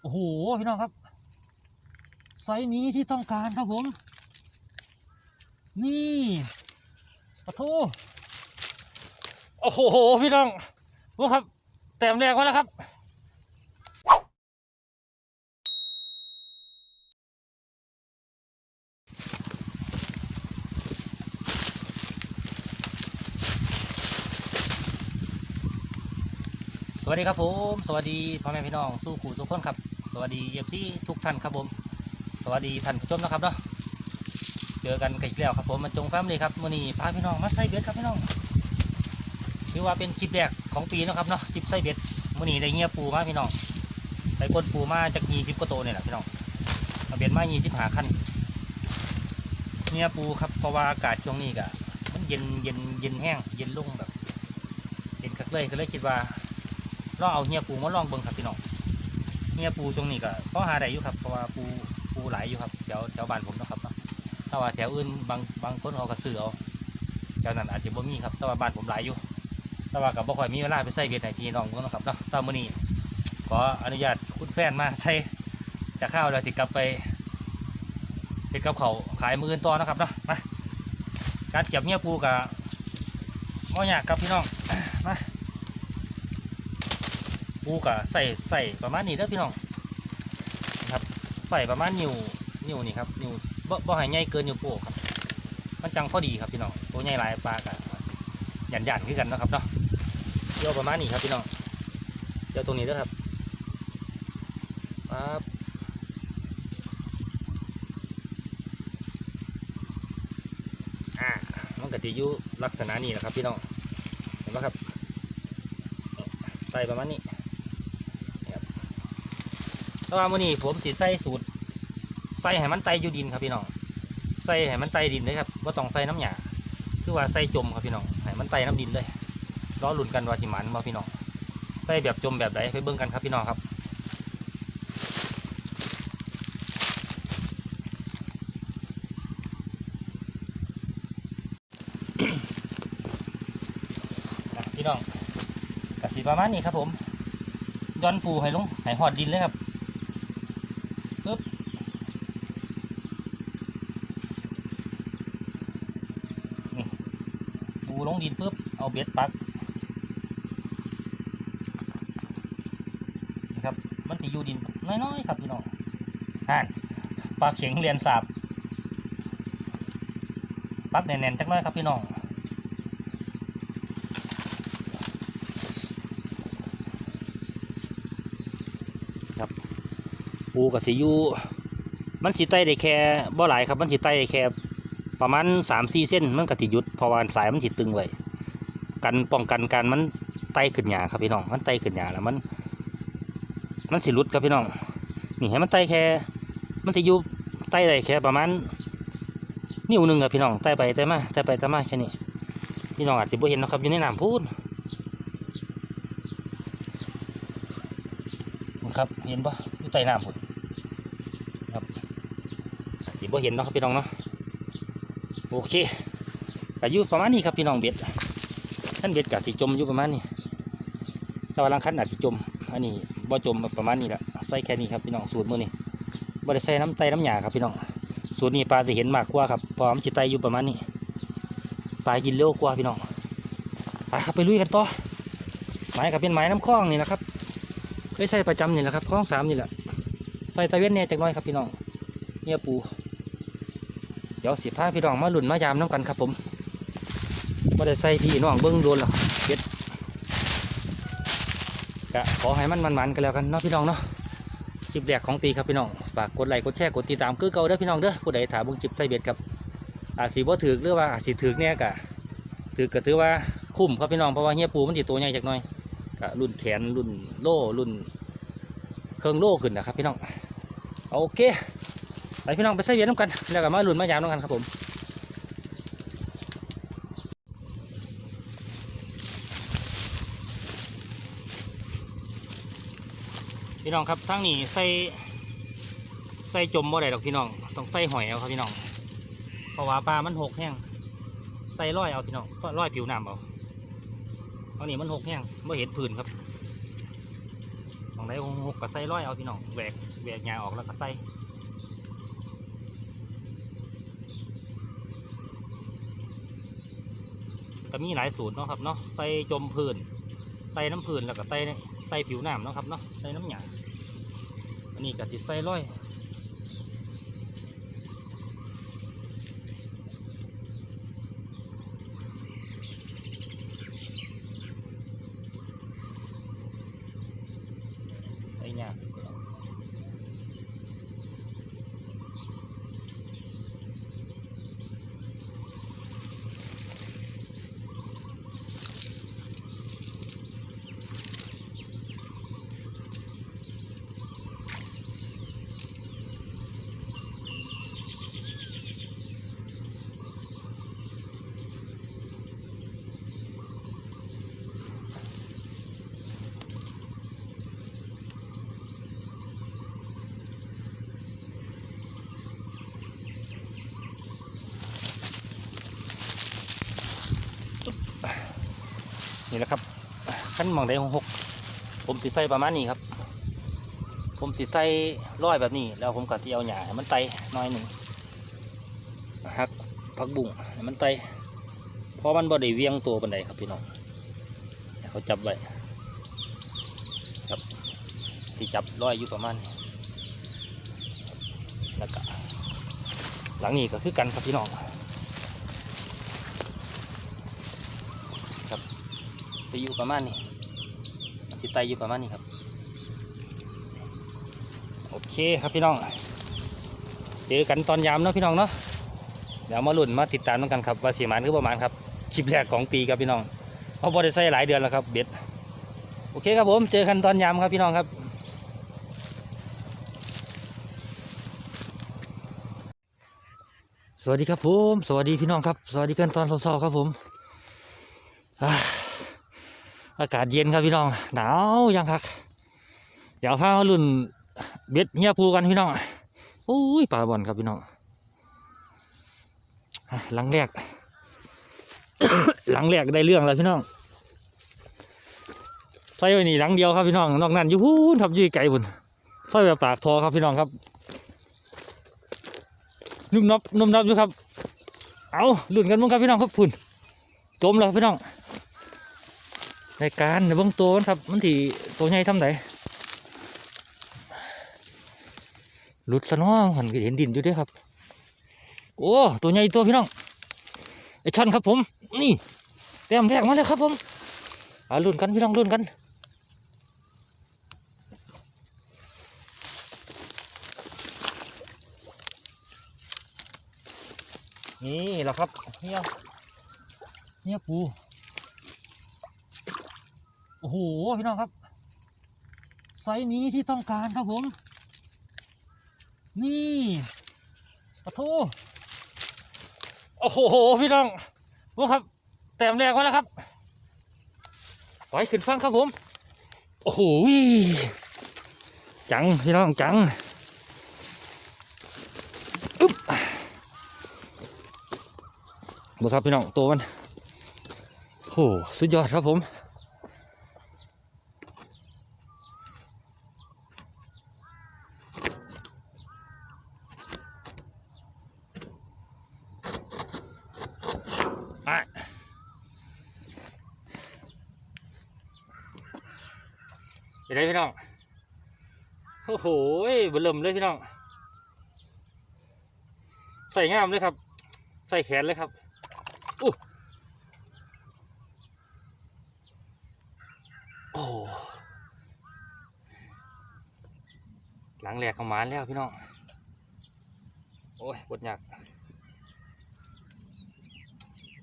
โอ้โหพี่น้องครับไซส์นี้ที่ต้องการครับผม นี่ปะทูโอ้โหพี่น้องดูครับ แต้มแรกมาแล้วครับ วัสดีครับผมสวัสดีพ่อแม่พี่น้องสู้ขู่ทุกคนครับ สวัสดีเอฟซีทุกท่านครับผม สวัสดีท่านผู้ชมนะครับเนาะเจอกันกันอีกแล้วครับผมมันจงแฟมเลยครับมือนี้พาพี่น้องมาใส่เบ็ดครับพี่น้องถือว่าเป็นคลิปแรกของปีนะครับเนาะคลิปใส่เบ็ดมือนี้ได้เงียปูมาพี่น้องไปกดปูมาจากยี่สิบกว่าโตเนี่ยแหละพี่น้องเอาเบ็ดมายี่สิบหาคันเงียปูครับเพราะว่าอากาศช่วงนี้ก็มันเย็นเย็นเย็นแห้งเย็นลงแบบเย็นคักเลยก็เลยคิดว่า ลองเอาเฮียปูมาลองเบิ่งครับพี่น้องเฮียปูตรงนี้ก็พอหาได้อยู่ครับเพราะว่าปูปูหลายอยู่ครับแถวแถวบ้านผมนะครับเนาะถ้าว่าแถวอื่นบางบางคนเขาก็ซื้อเอาแถวนั้นอาจจะบ่มีครับแต่ว่าบ้านผมหลายอยู่แต่ว่ากับบ่ค่อยมีเวลาไปใส่เบ็ดให้พี่น้องเบิ่งนะครับเนาะตอนมื้อนี้ขออนุญาตคุณแฟนมาใช้จะข้าวแล้วสิดกลับไปเฮ็ดกับเขาขายมืออื่นต่อนะครับเนาะมาการเสียบเฮียปูกับบ่ยากครับพี่น้อง ปูกะใส่ใส่ประมาณนี้เด้อพี่น้องนะครับใส่ประมาณนิ้วนิ้วนี่ครับนิ้วบ่บ่ให้ใหญ่เกินนิ้วโป้ครับ มันจังพอดีครับพี่น้องตัวใหญ่หลายปลากะหยันหยันๆคือกันนะครับเนาะเดี๋ยวประมาณนี้ครับพี่น้องเดี๋ยวตรงนี้เด้อครับปั๊บอ่ามันก็จะอยู่ลักษณะนี้แหละครับพี่น้องเห็นไหมครับใส่ประมาณนี้ แต่ว่ามื้อนี้ผมสิใส่สูตร ใส่ให้มันไตอยู่ดินครับพี่น้อง ใส่ให้มันไตดินเลยครับว่าต้องใส่น้ำหยาคือว่าใส่จมครับพี่น้องให้มันไตน้ำดินเลยรอหลุนกันว่าสิมันบ่พี่น้อง ใส่แบบจมแบบใดไปเบิ่งกันครับพี่น้องครับพี่น้องกสิประมาณนี้ครับผมย้อนปูให้ลงให้หอดดินเลยครับ ปึ๊บปูลงดินปึ๊บ เอาเบ็ดปักนี่ครับ มันจะอยู่ดินน้อยๆครับพี่น้องอ่านปลาเข็งเรียนสาบปักแน่นๆจักน้อยครับพี่น้อง ปูกับสียูมันสีไตได้แค่บ่หลายครับมันสีไตได้แค่ประมาณสามสี่เส้นมันก็สิยุดพราะว่าสายมันสิตึงไว้กันป้องกันการมันไตขึ้นหยาครับพี่น้องมันไตขึ้นหยาแล้วมัน มันสิหลุดครับพี่น้องนี่ให้มันไตแค่ มันสิยู่ไตได้แค่ประมาณนิ้วหนึ่งครับพี่น้องไตไปไตมาไตไปไตมาแค่นี้พี่น้องอาจจะบ่เห็นนะครับอยู่ในน้ำพูดครับเห็นปะอยู่ใต้น้ำพูด สิบ่ เห็นเนาะครับพี่น้องเนาะโอเคก็อยู่ประมาณนี้ครับพี่น้องเบ็ดท่านเบ็ดกับสิจมอยู่ประมาณนี้ต่ว่าลังคันอาจจะจมอันนี้บ่จมประมาณนี้แหละใส่แค่นี้ครับพี่น้องสูตรมือนี่บ่ได้ใส่น้ำไตน้ำหยาครับพี่น้องสูตรนี้ปลาจะเห็นมากกว่าครับพราะมันจะไตอยู่ประมาณนี้ปลากินเร็วกว่าพี่น้องไปครับไปลุยกันต่อไม้กับเป็นไม้น้ำคลองนี่แหละครับเคยใส่ประจำนี่แหละครับคลองสามนี่แหละใส่ตะเวนเนี่ยจักน้อยครับพี่น้องเนี่ยปู ดี๋ยวสิพาพี่น้องมาหลุนมายามน้ำกันครับผมว่าได้ใส่พี่น้องเบิ้งโดนหรอกเก็ดกะขอให้มันมันๆกันแล้วกันเนาะพี่น้องเนาะคลิปแรกของปีครับพี่น้องฝากกดไลค์กดแชร์กดติดตามคือเก่าเด้อพี่น้องเด้อผู้ใดถามเบิ้งจิบใส่เบ็ดครับอาจสิบ่ถือหรือว่าอาจสิถือเนี่ยกะถือก็ถือว่าคุ้มครับพี่น้องเพราะว่าเฮียปูมันติตัวใหญ่จักน่อยกะรุ่นแขนรุ่นโล่รุ่นเครื่องโล่ขึ้นนะครับพี่น้องโอเค พี่น้องไปใส่เวียนน้ำกัน แล้วก็มาลุ้นมายามน้ำกันครับผมพี่น้องครับทั้งนี้ใส่ใส่จมบ่ได้ดอกพี่น้อง ต้องใส่หอยเอาครับพี่น้องเพราะว่าปลามันหกแห้งใส่ร้อยเอาพี่น้องก็ร้อยผิวน้ำเอาตอนนี้มันหกแห้งไม่เห็นผื่นครับไปองไหนหกก็ใส่ร้อยเอาพี่น้องแหวกแหวกยาออกแล้วก็ใส่ ก็มีหลายสูตรเนาะครับเนาะใส่จมพื้นใส่น้ำพื้นแล้วก็ใส่ใส่ผิวน้ำเนาะครับเนาะใส่น้ำหยาอันนี้ก็จิใส่ร้อย นี่แหละครับขั้นมองได้หกผมสิใส่ประมาณนี้ครับ ผมสิใส่ร้อยแบบนี้ แล้วผมก็สิเอาหญ้าให้มันไตน้อยหนึ่งหักผักบุ้งให้มันไตเพราะมันบ่ได้เวียงตัวปันใดครับพี่น้องเขาจับไว้ครับที่จับร้อยอยู่ประมาณนี้แล้วก็หลังนี้ก็คือกันครับพี่น้อง จะอยู่ประมาณนี้จิตไตอยู่ประมาณนี้ครับ โอเคครับพี่น้อง เจอกันตอนยามเนาะพี่น้องเนาะ เดี๋ยวมาลุ้นมาติดตามกันครับว่าสีมันคือประมาณครับ คลิปแรกของปีครับพี่น้องเพราะบริษัทหลายเดือนแล้วครับเบ็ด โอเคครับผม เจอกันตอนยามครับพี่น้องครับสวัสดีครับผม สวัสดีพี่น้องครับ สวัสดีกันตอนเช้าๆครับผม อากาศเย็นครับพี่น้อง หนาวยังครับเดี๋ยวพามาลุ่นเบ็ดเฮียภูกันพี่น้องโอ้ยปลาบอลครับพี่น้องหลังแรก หลังแรกได้เรื่องแล้วพี่น้องใส่ไว้นี่หลังเดียวครับพี่น้องนอกนั้นยู่หูนทับยืยไก่บุญใส่แบบปากทอครับพี่น้องครับนุ่มนับนุ่มนับอยู่ครับ เอาลุ่นกันมั้งครับพี่น้องครับพุ่นจมแล้วพี่น้อง ในการในเบื้องตัวมันครับ มันที่ตัวใหญ่ทำไหนหลุดซะเน้องหันเห็นดินอยู่ด้วยครับ โอ้ตัวใหญ่ตัวพี่น้องไอชันครับผม นี่แต้มแรกมาแล้วครับผมอาลุ้นกันพี่น้องลุ้นกันนี่แหละครับเฮียเฮียปู โอ้โหพี่น้องครับไซส์นี้ที่ต้องการครับผม นี่ปะทูโอ้โหพี่น้องว่าครับ แต้มแรกมาแล้วครับไว้ขึ้นฟังครับผม โอ้โหจังพี่น้องจังอึ๊บดูครับพี่น้องตัวมันโอ้โหสุดยอดครับผม อะเดี๋ยวได้พี่น้อง โอ้โห เลยพี่น้อง ใส่งามเลยครับ ใส่แขนเลยครับอู้โอ้หลังแหลกข้ามานแล้วพี่น้อง โอ้ยปวดหนัก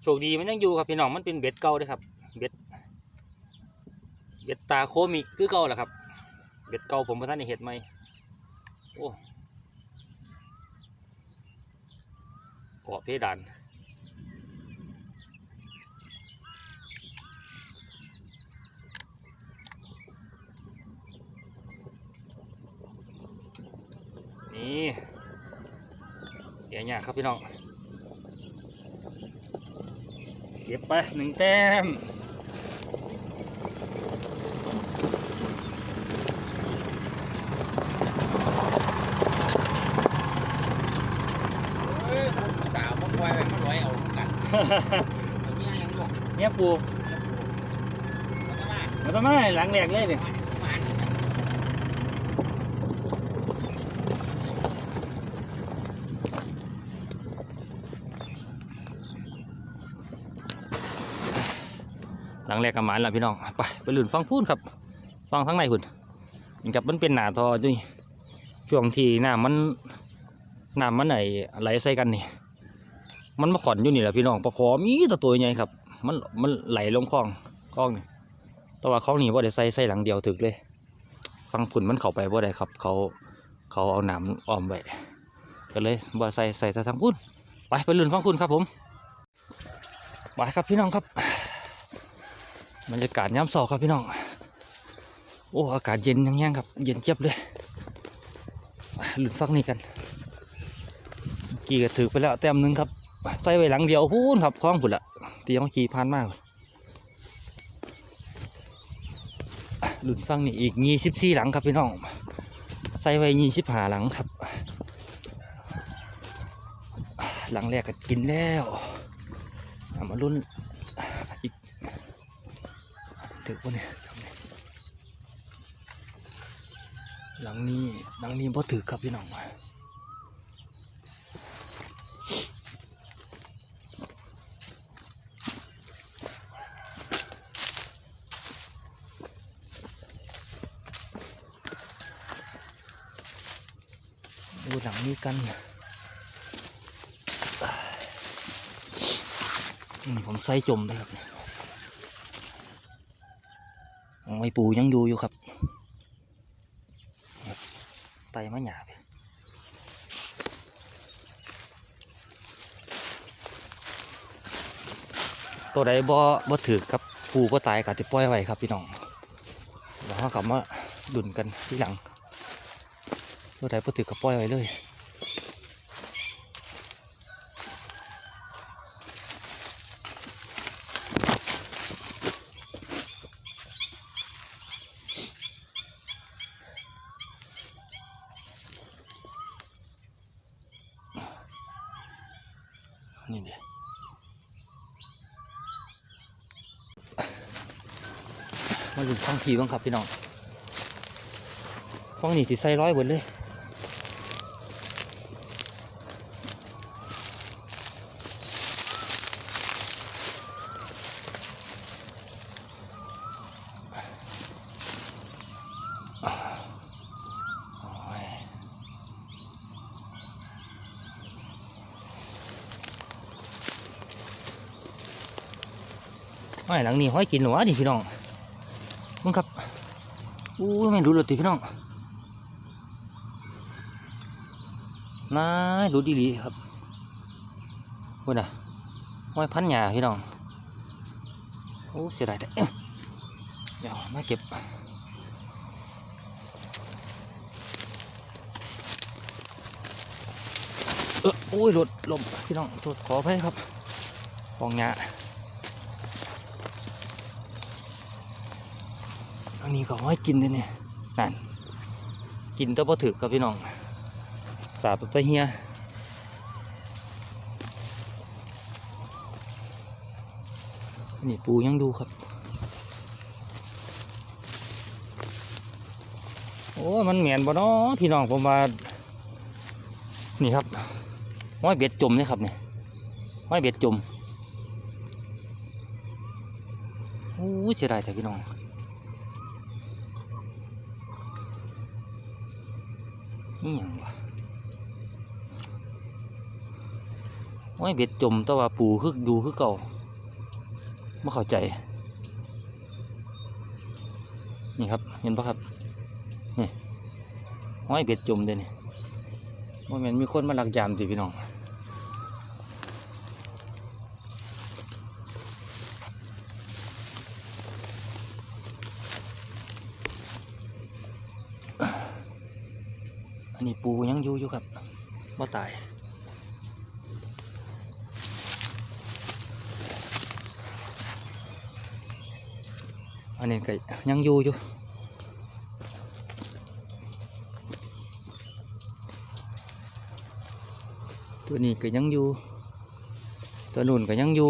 โชคดีมันยังอยู่ครับพี่น้องมันเป็นเบ็ดเก่าเด้วยครับ เบ็ด เบ็ดตาโคมิคือเก่าแหละครับ เบ็ดเก่าผมพระท่านเห็ดไหม โอ้เกาะเพดานนี่เดี๋ยวเนี่ยครับพี่น้อง เก็บไปหนึ่งแต้ม มีอะไรอย่างลูก เนี่ยปูมันจะมามันต้องมาหลังแรกเลยเนี่ยหลังแรกกับหมานแล้วพี่น้อง ไปไปหลุนฟังพูนครับ ฟังทั้งในหุ่นนี่ครับมันเป็นหนาทอจุ้ยช่วงที่น้ำมันน้ำมันไหนไหลใส่กันนี่ มันมาขอนอยู่นี่แหละพี่น้องปลาคอมีแตัวตัวใหญ่ครับ มันมันไหลลงคลองคลองนี่แต่ว่าคลองนี้ว่าได้ใส่ใส่หลังเดียวถึกเลย ฟังผุนมันเข้าไปว่าได้ครับ เขาเขาเอาหนามอ้อมไว้ก็เลยว่าใส่ใส่แต่ทางพุ่นไปไปลื่นฟังพุ่นครับผมไปครับพี่น้องครับบรรยากาศย้ำสอครับพี่น้อง โอ้อากาศเย็นยังๆครับ เย็นเจี๊ยบเลยลื่นฟังนี่กัน กี่ก็ถือไปแล้วแต้มหนึ่งครับ ใส่ไว้หลังเดียวพูนครับคล้องผุนละเตียงขี่ผ่านมากหลุนฟังนี่อีกยี่สิบสี่หลังครับพี่น้อง ใส่ไว้ยี่สิบห้าหลังครับ หลังแรกก็กินแล้วมาลุ้นอีกถือว่าเนี่ยหลังนี้หลังนี้พอถือครับพี่น้อง หลังนี้กันนี่ผมใส่จมไปครับไอ้ปูยังอยู่อยู่ครับไตมะหยาไปตัวใดบ่บ่ถือกับปูก็ตายกับที่ปล่อยไว้ครับพี่น้องแล้วเขากลับมาดุนกันที่หลัง ตัวใดบ่ถือกับปล่อยไว้เลยนี่เดียมาหลุดฟังผีบ้างครับพี่น้องฟังนี่ที่ใส่ร้อยเบิดเลย โอ้ยไม่หลังนี้ห้อยกินหรอวะดิพี่น้องมึงครับอู้ไม่รู้เลยติพี่น้องนารู้ดีหลีครับพูดนะห้อยพันหยาพี่น้องโอ้เสียดายแต่อ๊ะเดี๋ยวมาเก็บ เออโอ้ยหลดลมพี่น้องโทษขออภัยครับฟองหยาอันนี้ก็ห้อยกินเลยเนี่ยนั่นกินแต่พอถือครับพี่น้อง สาบตะเฮียนี่ปูยังดูครับ โอ้ มันเหมียนบ่เนาะพี่น้องผมว่า นี่ครับห้อยเบ็ดจมนี่ครับเนี่ยห้อยเบ็ดจมโอ้เสียดายแต่พี่น้องนี่ยังวะโอ้ยเบ็ดจมแต่ว่าปูคือดูคือเก่าไม่เข้าใจ นี่ครับเห็นปะครับนี่ห้อยเบ็ดจมเด้นี่ ว่าแมันมีคนมาลักยามติพี่น้องอันนี้ปูยังอยู่อยู่ครับบ่ตายอันนี้ก็ยังอยู่อยู่ ตัวนี้ก็ยังอยู่ ตัวนุ่นก็ยังอยู่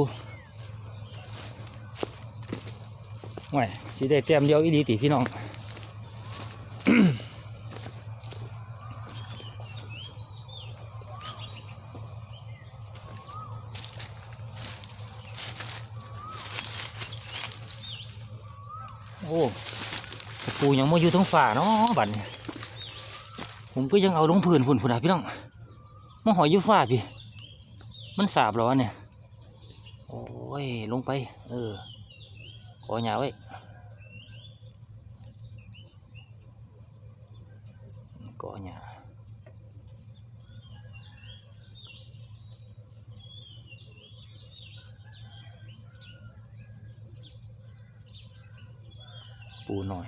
ห่วยสีได้เต็มเดียวอีดีติพี่น้องโอ้ปูยังมาอยู่ทั้งฝ่าเนาะบัดนี้ผมก็ยังเอาลงพื้นพุ่นพุ่นนะพี่น้อง มาหอยอยู่ฝ่าพี่ มันสาบหรอวะเนี่ย โอ้ย ลงไป เออ ขอหยาไว้ก่อหยาปูหน่อย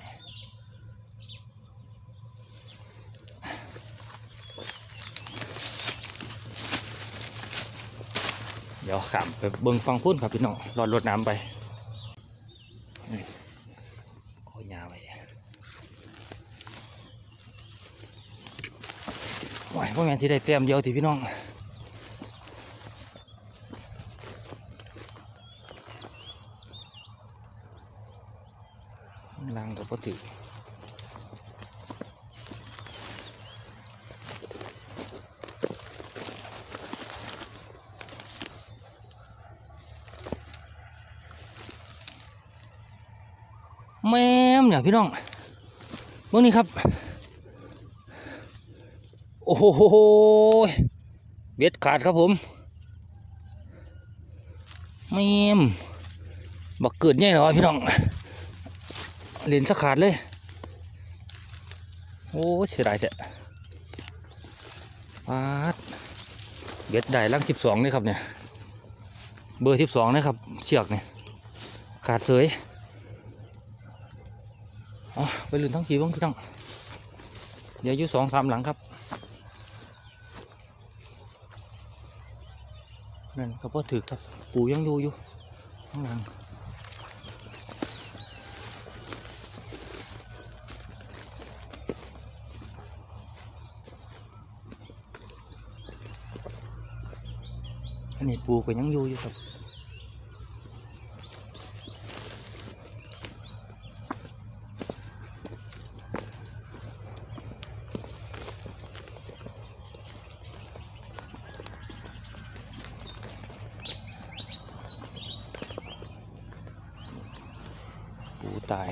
ดี๋ยวขามไปเบิ่งฟังพุ่นครับพี่น้องรอรดน้ำไปขอยาไว้โอ้ยพวกแมนที่ได้เตรียมเดียวทีพี่น้องล้างกับปกติ แม่มเนี่ยพี่น้องเมื่อนี้ครับ โอ้โหเบ็ดขาดครับผมแม่มบักเกิดใหญ่หรอพี่น้องเหรียญสักขาดเลย โอ้เสียดายจ้ะปาดเบ็ดได้ลังสิบสองเลยครับเนี่ย เบอร์สิบสองนะครับ เชือกเนี่ยขาดเสย ไปลืนทั้งทีบ้างพี่น้องเดี๋ยวอยู่สองสามหลังครับนั่นครับพ่อถือครับ ปูยังอยู่อยู่ข้างหลังอันนี้ปูก็ยังอยู่อยู่ครับ ตาย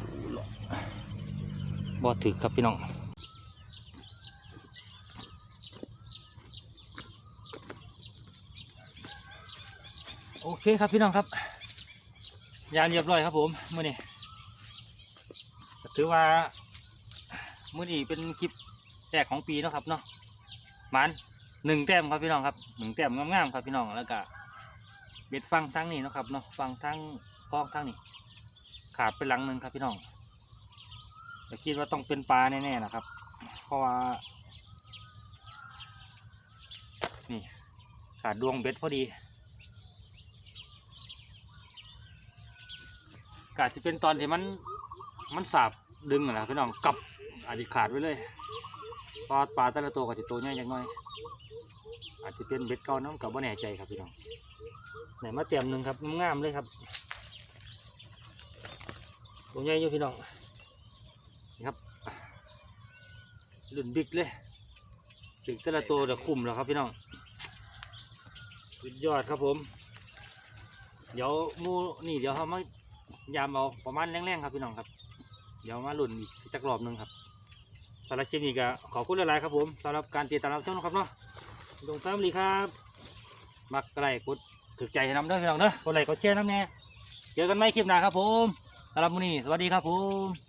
ปูหลอกบ่ถือครับพี่น้องโอเคครับพี่น้องครับ ยานเรียบร้อยครับผมมื่อนี้ถือว่ามื่อนี้เป็นคลิปแรกของปีนะครับเนาะ มันหนึ่งแต้มครับพี่น้องครับหนึ่งแต้มงามๆครับพี่น้องแล้วก็เบ็ดฟังทั้งนี้นะครับเนาะฟังทั้งกล้องทั้งนี้ขาดไปหลังหนึ่งครับพี่น้องแต่คิดว่าต้องเป็นปลาแน่ๆนะครับ เพราะว่านี่ขาดดวงเบ็ดพอดีกาจจะเป็นตอนที่มันมันสาบดึงนะพี่น้องกับอาจจะขาดไว้เลย ปลาปลาแต่ละตัวก็จะตัวใหญ่จังน้อย อาจจะเป็นเบ็ดเก่าน้ำกับว่าแน่ใจครับพี่น้องไหนมาเตรียมหนึ่งครับงามเลยครับตัวใหญ่อยู่พี่น้องนะครับลุ่นบิ๊กเลยบิ๊กแต่ละตัวเดี๋ยวคุมแล้วครับพี่น้องสุดยอดครับผม เดี๋ยวมูนี่เดี๋ยวเขามายามเอาประมาณแรงๆครับพี่น้องครับ เดี๋ยวมาหลุ่นอีกจักรอบหนึ่งครับ สำหรับคลิปนี้ก็ขอบคุณหลายๆครับผมสำหรับการติดตามรับชมนะครับเนาะลงแฟมลีครับมักไลค์กดถึกใจให้นำเด้อพี่น้องเด้อกดไลค์กดแชร์น้ำแน่เจอกันใหม่คลิปหน้าครับผมสำหรับมื้อนี้สวัสดีครับผม